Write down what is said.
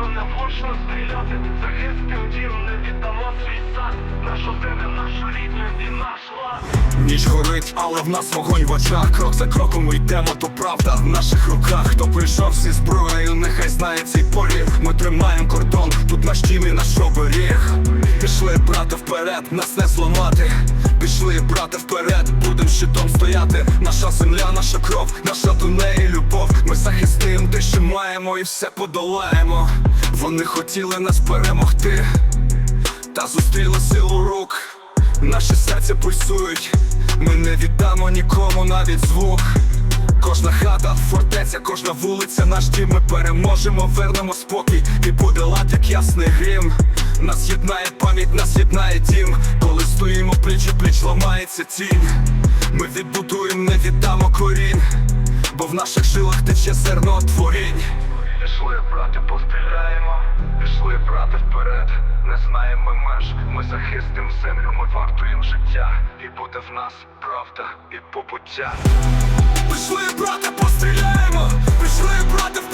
навчиш мене влучно стріляти. Захистим дім, не віддамо свій сад. Нашу землю, нашу рідну і наш лад. Ніч горить, але в нас вогонь в очах. Крок за кроком ми йдемо, то правда в наших руках. Хто прийшов зі зброєю, нехай знає цей поріг. Ми тримаємо кордон, тут наш дім і наш оберіг. Пішли, брати, вперед, нас не зламати. Пішли, брати, вперед, будем щитом стояти. Наша земля, захистим маємо, і все подолаємо. Вони хотіли нас перемогти, та зустріли силу рук. Наші серця пульсують, ми не віддамо нікому навіть звук. Кожна хата, фортеця, кожна вулиця, наш дім ми переможемо, вернемо спокій, і буде лад, як ясний грім. Нас єднає пам'ять, нас єднає дім. Коли стоїмо пліч о пліч, ламається тінь. Ми відбудуємо, не віддамо корінь, в наших жилах тече зерно творінь. Пішли, брати, постріляємо. Пішли, брати, вперед. Не знаємо меж. Ми захистим землю, ми вартуємо життя. І буде в нас правда і побуття. Пішли, брате, постріляємо, пішли, брате, вперед,